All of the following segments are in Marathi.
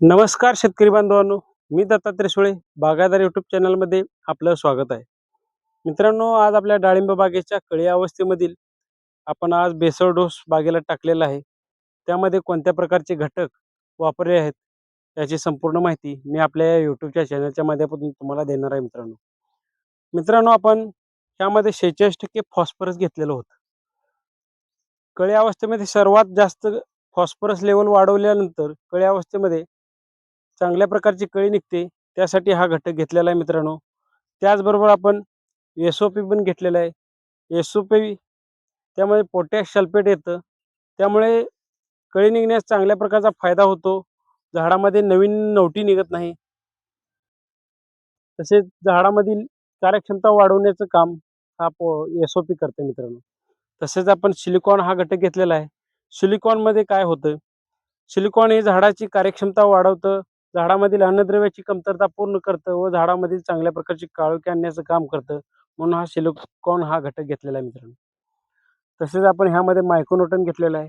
नमस्कार शेतकरी बांधवांनो मी दत्तात्रय सुळे बागायदार यूट्यूब चॅनलमध्ये आपलं स्वागत आहे. मित्रांनो आज आपल्या डाळिंब बागेच्या कळी अवस्थेमधील आपण आज बेसळ डोस बागेला टाकलेला आहे. त्यामध्ये कोणत्या प्रकारचे घटक वापरले आहेत याची संपूर्ण माहिती मी आपल्या या यूट्यूबच्या चॅनलच्या माध्यमातून तुम्हाला देणार आहे मित्रांनो. मित्रांनो आपण त्यामध्ये शेहेचाळीस टक्के फॉस्फरस घेतलेलं होतं. कळी अवस्थेमध्ये सर्वात जास्त फॉस्फरस लेवल वाढवल्यानंतर कळी अवस्थेमध्ये चांगल्या प्रकारची कळी निघते त्यासाठी हा घटक घेतलेला आहे मित्रांनो. त्याचबरोबर आपण एस ओ पी पण घेतलेला आहे. एस ओ पी त्यामध्ये पोटॅश सल्फेट येतं. त्यामुळे कळी निघण्यास चांगल्या प्रकारचा फायदा होतो. झाडामध्ये नवीन नवटी निघत नाही. तसेच झाडामधील कार्यक्षमता वाढवण्याचं काम हा पो एस ओ पी करते मित्रांनो. तसेच आपण सिलिकॉन हा घटक घेतलेला आहे. सिलिकॉनमध्ये काय होतं? सिलिकॉन हे झाडाची कार्यक्षमता वाढवतं. झाडामधील अन्नद्रव्याची कमतरता पूर्ण करतं व झाडामधील चांगल्या प्रकारची काळोखी आणण्याचं काम करतं म्हणून हा सिलिकॉन हा घटक घेतलेला आहे मित्रांनो. तसेच आपण ह्यामध्ये मायक्रोन्यूटन घेतलेलं आहे.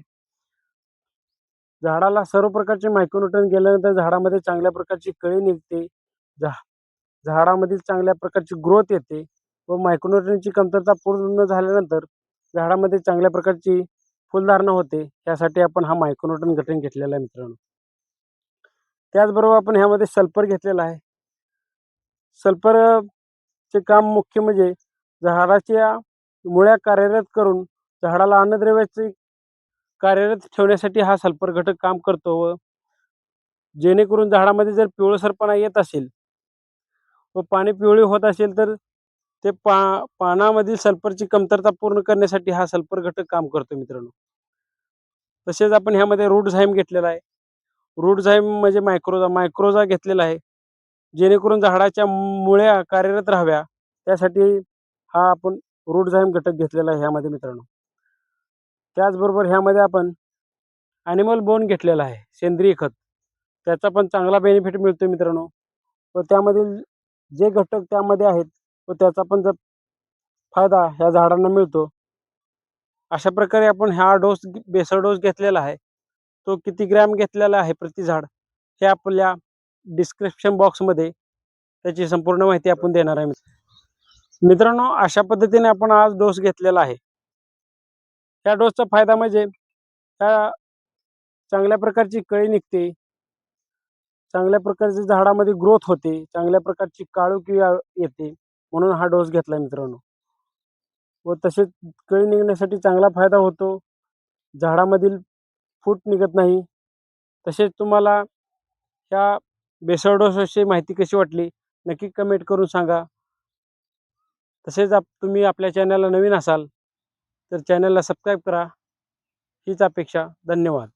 झाडाला सर्व प्रकारचे मायक्रोन्यूटन गेल्यानंतर झाडामध्ये चांगल्या प्रकारची कळी निघते झा झाडामधील चांगल्या प्रकारची ग्रोथ येते व मायक्रोन्यूटनची कमतरता पूर्ण झाल्यानंतर झाडामध्ये चांगल्या प्रकारची फुलधारणा होते त्यासाठी आपण हा मायक्रोन्यूटन घटक घेतलेला आहे मित्रांनो. त्याचबरोबर आपण ह्यामध्ये सल्फर घेतलेला आहे. सल्फरचे काम मुख्य म्हणजे झाडाच्या मुळ्या कार्यरत करून झाडाला अन्नद्रव्याचे कार्यरत ठेवण्यासाठी हा सल्फर घटक काम करतो व जेणेकरून झाडामध्ये जर पिवळसरपणा येत असेल व पाणी पिवळी होत असेल तर ते पा पानामधील सल्फरची कमतरता पूर्ण करण्यासाठी हा सल्फर घटक काम करतो मित्रांनो. तसेच आपण ह्यामध्ये रूट झाईम घेतलेला आहे. रूटझाईम म्हणजे मायक्रोजा मायक्रोजा घेतलेला आहे. जेणेकरून झाडाच्या मुळ्या कार्यरत राहाव्या. त्यासाठी हा आपण रूटझाईम घटक घेतलेला आहे ह्यामध्ये मित्रांनो. त्याचबरोबर ह्यामध्ये आपण ॲनिमल बोन घेतलेला आहे सेंद्रिय खत. त्याचा पण चांगला बेनिफिट मिळतो मित्रांनो. व त्यामधील जे घटक त्यामध्ये आहेत व त्याचा पण जर फायदा ह्या झाडांना मिळतो. अशा प्रकारे आपण हा डोस बेसळ डोस घेतलेला आहे. तो किती ग्रॅम घेतलेला आहे प्रति झाड हे आपल्या डिस्क्रिप्शन बॉक्समध्ये त्याची संपूर्ण माहिती आपण देणार आहे. मित्रांनो अशा पद्धतीने आपण आज डोस घेतलेला आहे. त्या डोसचा फायदा म्हणजे त्या चांगल्या प्रकारची कळी निघते चांगल्या प्रकारची झाडामध्ये ग्रोथ होते चांगल्या प्रकारची काळोखी येते म्हणून हा डोस घेतला मित्रांनो. व तसेच कळी निघण्यासाठी चांगला फायदा होतो झाडामधील फूट निघत नाही. तसेच तुम्हाला ह्या बेसळ डोसविषयी माहिती कशी वाटली नक्की कमेंट करून सांगा. तसेच आप तुम्ही आपल्या चॅनलला नवीन असाल तर चॅनलला सबस्क्राईब करा. हीच अपेक्षा. धन्यवाद.